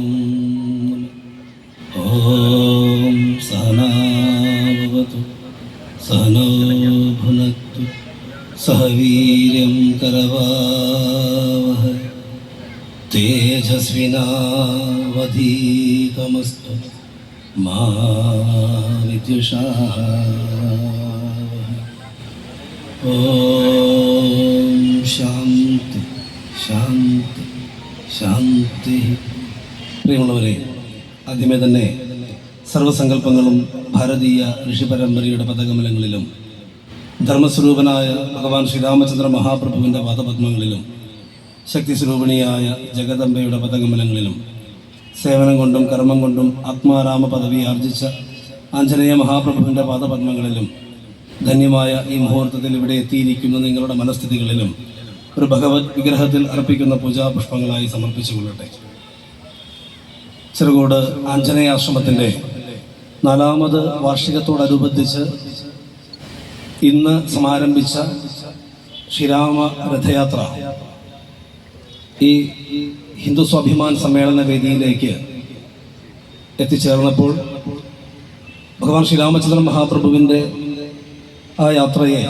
ॐ सहनाभवतु सहनो सह वीर्यं करवावहै। तेजस्विनावधीतमस्तु मा विद्युषाः ॐ शान्ति। പ്രിയമുള്ളവരെ ആദ്യമേ തന്നെ സർവസങ്കല്പങ്ങളും ഭാരതീയ ഋഷിപരമ്പരയുടെ പദകമലങ്ങളിലും ധർമ്മസ്വരൂപനായ ഭഗവാൻ ശ്രീരാമചന്ദ്ര മഹാപ്രഭുവിന്റെ പാദപത്മങ്ങളിലും ശക്തി സ്വരൂപിണിയായ ജഗദംബയുടെ പദകമലങ്ങളിലും സേവനം കൊണ്ടും കർമ്മം കൊണ്ടും ആത്മാരാമ പദവി ആർജിച്ച ആഞ്ജനേയ മഹാപ്രഭുവിന്റെ പാദപത്മങ്ങളിലും ധന്യമായ ഈ മുഹൂർത്തത്തിൽ ഇവിടെ എത്തിയിരിക്കുന്ന നിങ്ങളുടെ മനസ്ഥിതികളിലും ഒരു ഭഗവത് വിഗ്രഹത്തിൽ അർപ്പിക്കുന്ന പൂജാപുഷ്പങ്ങളായി സമർപ്പിച്ചു കൊള്ളട്ടെ ചെറുകോട് ആഞ്ജനേയാശ്രമത്തിന്റെ നാലാമത് വാർഷികത്തോടനുബന്ധിച്ച് ഇന്ന് സമാരംഭിച്ച ശ്രീരാമ രഥയാത്ര ഈ ഹിന്ദു സ്വാഭിമാൻ സമ്മേളന വേദിയിലേക്ക് എത്തിച്ചേർന്നപ്പോൾ ഭഗവാൻ ശ്രീരാമചന്ദ്രൻ മഹാപ്രഭുവിന്റെ ആ യാത്രയെ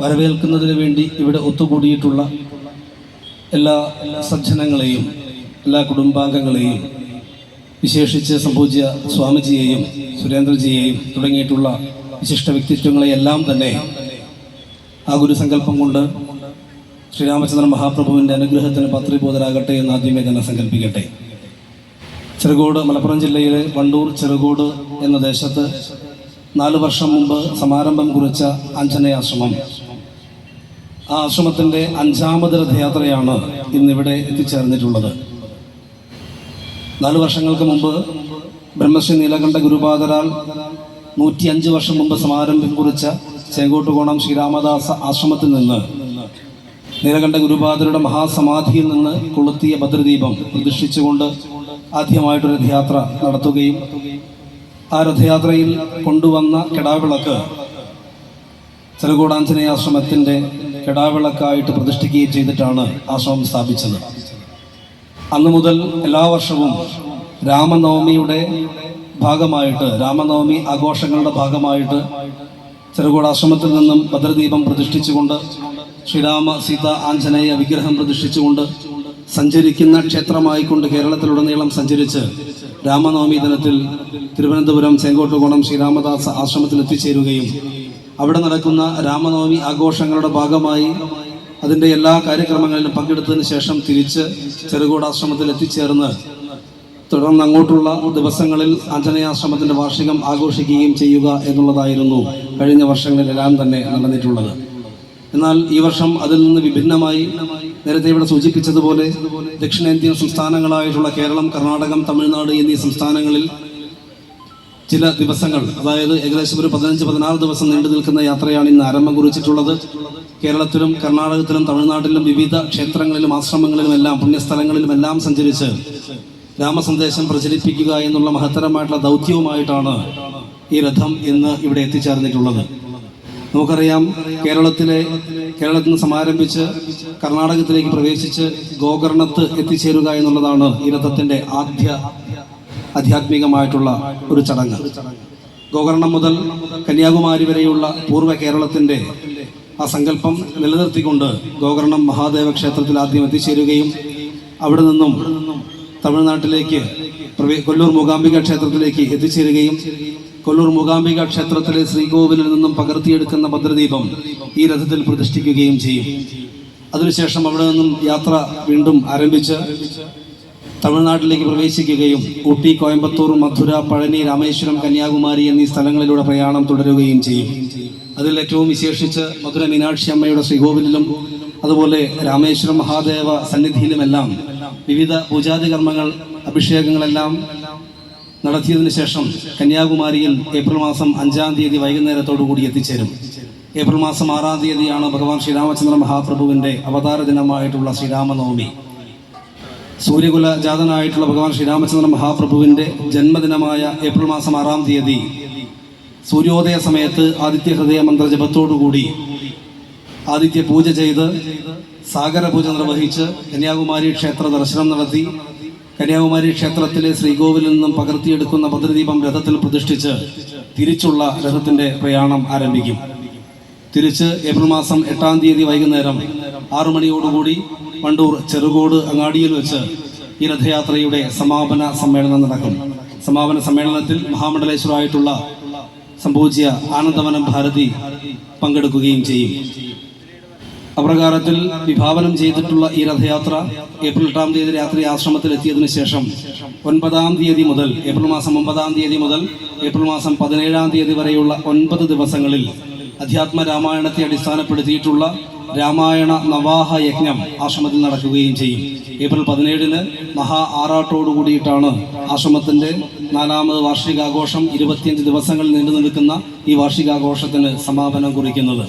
വരവേൽക്കുന്നതിന് വേണ്ടി ഇവിടെ ഒത്തുകൂടിയിട്ടുള്ള എല്ലാ സജ്ജനങ്ങളെയും എല്ലാ കുടുംബാംഗങ്ങളെയും വിശേഷിച്ച് സംഭവിച്ച സ്വാമിജിയെയും സുരേന്ദ്രജിയെയും തുടങ്ങിയിട്ടുള്ള വിശിഷ്ട വ്യക്തിത്വങ്ങളെയെല്ലാം തന്നെ ആ ഗുരുസങ്കല്പം കൊണ്ട് ശ്രീരാമചന്ദ്രൻ മഹാപ്രഭുവിന്റെ അനുഗ്രഹത്തിന് പത്രിബോധരാകട്ടെ എന്ന് ആദ്യമേ തന്നെ സങ്കല്പിക്കട്ടെ. ചെറുകോട് മലപ്പുറം ജില്ലയിലെ വണ്ടൂർ ചെറുകോട് എന്ന ദേശത്ത് നാല് വർഷം മുമ്പ് സമാരംഭം കുറിച്ച ആഞ്ജനേയാശ്രമം ആ ആശ്രമത്തിന്റെ അഞ്ചാമത് രഥയാത്രയാണ് ഇന്നിവിടെ എത്തിച്ചേർന്നിട്ടുള്ളത്. നാല് വർഷങ്ങൾക്ക് മുമ്പ് ബ്രഹ്മശ്രീ നീലകണ്ഠ ഗുരുപാദരാൽ നൂറ്റി അഞ്ച് വർഷം മുമ്പ് സമാരംഭം കുറിച്ച ചേങ്കോട്ടുകോണം ശ്രീരാമദാസ ആശ്രമത്തിൽ നിന്ന് നീലകണ്ഠ ഗുരുപാദരുടെ മഹാസമാധിയിൽ നിന്ന് കൊളുത്തിയ ഭദ്രദീപം പ്രതിഷ്ഠിച്ചുകൊണ്ട് ആദ്യമായിട്ടൊരു രഥയാത്ര നടത്തുകയും ആ രഥയാത്രയിൽ കൊണ്ടുവന്ന കെടാവിളക്ക് ചെറുകോടാഞ്ജനേയ കെടാവിളക്കായിട്ട് പ്രതിഷ്ഠിക്കുകയും ചെയ്തിട്ടാണ് ആശ്രമം സ്ഥാപിച്ചത്. അന്നു മുതൽ എല്ലാ വർഷവും രാമനവമിയുടെ ഭാഗമായിട്ട് രാമനവമി ആഘോഷങ്ങളുടെ ഭാഗമായിട്ട് ചെറുകോട് ആശ്രമത്തിൽ നിന്നും ഭദ്രദീപം പ്രതിഷ്ഠിച്ചുകൊണ്ട് ശ്രീരാമ സീത ആഞ്ജനേയ വിഗ്രഹം പ്രതിഷ്ഠിച്ചുകൊണ്ട് സഞ്ചരിക്കുന്ന ക്ഷേത്രമായിക്കൊണ്ട് കേരളത്തിലുടനീളം സഞ്ചരിച്ച് രാമനവമി ദിനത്തിൽ തിരുവനന്തപുരം ചെങ്കോട്ടുകോണം ശ്രീരാമദാസ് ആശ്രമത്തിൽ എത്തിച്ചേരുകയും അവിടെ നടക്കുന്ന രാമനവമി ആഘോഷങ്ങളുടെ ഭാഗമായി അതിന്റെ എല്ലാ കാര്യക്രമങ്ങളിലും പങ്കെടുത്തതിന് ശേഷം തിരിച്ച് ചെറുകോട് ആശ്രമത്തിൽ എത്തിച്ചേർന്ന് തുടർന്ന് അങ്ങോട്ടുള്ള ദിവസങ്ങളിൽ ആഞ്ജനേയാശ്രമത്തിന്റെ വാർഷികം ആഘോഷിക്കുകയും ചെയ്യുക എന്നുള്ളതായിരുന്നു കഴിഞ്ഞ വർഷങ്ങളിലെല്ലാം തന്നെ നടന്നിട്ടുള്ളത്. എന്നാൽ ഈ വർഷം അതിൽ നിന്ന് വിഭിന്നമായി നേരത്തെ ഇവിടെ സൂചിപ്പിച്ചതുപോലെ ദക്ഷിണേന്ത്യൻ സംസ്ഥാനങ്ങളായിട്ടുള്ള കേരളം കർണാടകം തമിഴ്നാട് എന്നീ സംസ്ഥാനങ്ങളിൽ ചില ദിവസങ്ങൾ അതായത് ഏകദേശം ഒരു പതിനഞ്ച് പതിനാറ് ദിവസം നീണ്ടു നിൽക്കുന്ന യാത്രയാണ് ഇന്ന് ആരംഭം കുറിച്ചിട്ടുള്ളത്. കേരളത്തിലും കർണാടകത്തിലും തമിഴ്നാട്ടിലും വിവിധ ക്ഷേത്രങ്ങളിലും ആശ്രമങ്ങളിലുമെല്ലാം പുണ്യസ്ഥലങ്ങളിലുമെല്ലാം സഞ്ചരിച്ച് രാമസന്ദേശം പ്രചരിപ്പിക്കുക എന്നുള്ള മഹത്തരമായിട്ടുള്ള ദൗത്യവുമായിട്ടാണ് ഈ രഥം ഇന്ന് ഇവിടെ എത്തിച്ചേർന്നിട്ടുള്ളത്. നമുക്കറിയാം കേരളത്തിലെ കേരളത്തിൽ നിന്ന് സമാരംഭിച്ച് കർണാടകത്തിലേക്ക് പ്രവേശിച്ച് ഗോകർണത്ത് എത്തിച്ചേരുക എന്നുള്ളതാണ് ഈ രഥത്തിന്റെ ആദ്യ ആധ്യാത്മികമായിട്ടുള്ള ഒരു ചടങ്ങ്. ഗോകർണം മുതൽ കന്യാകുമാരി വരെയുള്ള പൂർവ കേരളത്തിന്റെ ആ സങ്കല്പം നിലനിർത്തിക്കൊണ്ട് ഗോകർണം മഹാദേവ ക്ഷേത്രത്തിൽ ആദ്യം എത്തിച്ചേരുകയും അവിടെ നിന്നും തമിഴ്നാട്ടിലേക്ക് കൊല്ലൂർ മൂകാംബിക ക്ഷേത്രത്തിലേക്ക് എത്തിച്ചേരുകയും കൊല്ലൂർ മൂകാംബിക ക്ഷേത്രത്തിലെ ശ്രീകോവിലിൽ നിന്നും പകർത്തിയെടുക്കുന്ന ഭദ്രദീപം ഈ രഥത്തിൽ പ്രതിഷ്ഠിക്കുകയും ചെയ്യും. അതിനുശേഷം അവിടെ നിന്നും യാത്ര വീണ്ടും ആരംഭിച്ച് തമിഴ്നാട്ടിലേക്ക് പ്രവേശിക്കുകയും ഊട്ടി കോയമ്പത്തൂർ മധുര പഴനി രാമേശ്വരം കന്യാകുമാരി എന്നീ സ്ഥലങ്ങളിലൂടെ പ്രയാണം തുടരുകയും ചെയ്യും. അതിൽ ഏറ്റവും വിശേഷിച്ച് മധുര മീനാക്ഷി അമ്മയുടെ ശ്രീകോവിലിലും അതുപോലെ രാമേശ്വരം മഹാദേവ സന്നിധിയിലുമെല്ലാം വിവിധ പൂജാതി കർമ്മങ്ങൾ അഭിഷേകങ്ങളെല്ലാം നടത്തിയതിനു ശേഷം കന്യാകുമാരിയിൽ ഏപ്രിൽ മാസം അഞ്ചാം തീയതി വൈകുന്നേരത്തോടു കൂടി എത്തിച്ചേരും. ഏപ്രിൽ മാസം ആറാം തീയതിയാണ് ഭഗവാൻ ശ്രീരാമചന്ദ്ര മഹാപ്രഭുവിന്റെ അവതാര ദിനമായിട്ടുള്ള ശ്രീരാമനവമി. സൂര്യകുല ജാതനായിട്ടുള്ള ഭഗവാൻ ശ്രീരാമചന്ദ്ര മഹാപ്രഭുവിന്റെ ജന്മദിനമായ ഏപ്രിൽ മാസം ആറാം തീയതി സൂര്യോദയ സമയത്ത് ആദിത്യ ഹൃദയ മന്ത്രജപത്തോടുകൂടി ആദിത്യ പൂജ ചെയ്ത് സാഗര പൂജ നിർവഹിച്ച് കന്യാകുമാരി ക്ഷേത്ര ദർശനം നടത്തി കന്യാകുമാരി ക്ഷേത്രത്തിലെ ശ്രീകോവിലിൽ നിന്നും പകർത്തിയെടുക്കുന്ന ഭദ്രദീപം രഥത്തിൽ പ്രതിഷ്ഠിച്ച് തിരിച്ചുള്ള രഥത്തിന്റെ പ്രയാണം ആരംഭിക്കും. തിരിച്ച് ഏപ്രിൽ മാസം എട്ടാം തീയതി വൈകുന്നേരം ആറു മണിയോടുകൂടി വണ്ടൂർ ചെറുകോട് അങ്ങാടിയിൽ വെച്ച് ഈ രഥയാത്രയുടെ സമാപന സമ്മേളനം നടക്കും. സമാപന സമ്മേളനത്തിൽ മഹാമണ്ഡലേശ്വരായിട്ടുള്ള സംഭവിച്ച ആനന്ദവനം ഭാരതി പങ്കെടുക്കുകയും ചെയ്യും. അപ്രകാരത്തിൽ വിഭാവനം ചെയ്തിട്ടുള്ള ഈ രഥയാത്ര ഏപ്രിൽ എട്ടാം തീയതി രാത്രി ആശ്രമത്തിൽ എത്തിയതിനു ശേഷം ഒൻപതാം തീയതി മുതൽ ഏപ്രിൽ മാസം ഒമ്പതാം തീയതി മുതൽ ഏപ്രിൽ മാസം പതിനേഴാം തീയതി വരെയുള്ള ഒൻപത് ദിവസങ്ങളിൽ അധ്യാത്മ രാമായണത്തെ അടിസ്ഥാനപ്പെടുത്തിയിട്ടുള്ള രാമായണ നവാഹ യജ്ഞം ആശ്രമത്തിൽ നടക്കുകയും ചെയ്യും. ഏപ്രിൽ പതിനേഴിന് മഹാ ആറാട്ടോടു കൂടിയിട്ടാണ് ആശ്രമത്തിന്റെ നാലാമത് വാർഷികാഘോഷം ഇരുപത്തിയഞ്ച് ദിവസങ്ങൾ നീണ്ടു നിൽക്കുന്ന ഈ വാർഷികാഘോഷത്തിന് സമാപനം കുറിക്കുന്നത്.